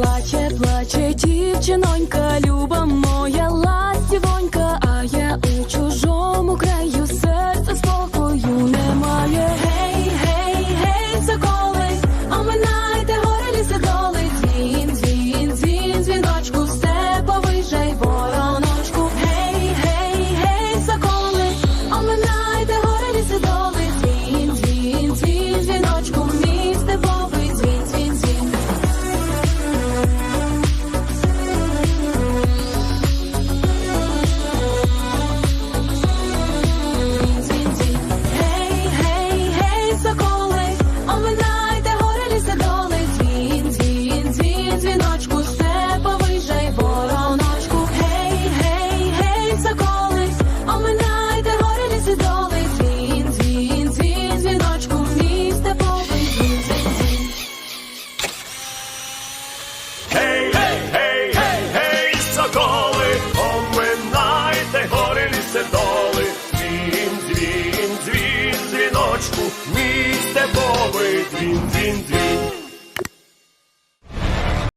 Плаче, плаче дівчинонька, люба дзвіночку, степовий жай вороночку. Гей, гей, гей, соколи, оминайте гори ліси доли, дзвін, дзвін, дзвін, дзвіночку, мій степовий дзвін, дзвін. Гей, гей, гей, гей, гей, соколи, оминайте гори ліси доли, дзвін, дзвін, дзвіночку, мій степовий, дзвін, дзвін, дзвін.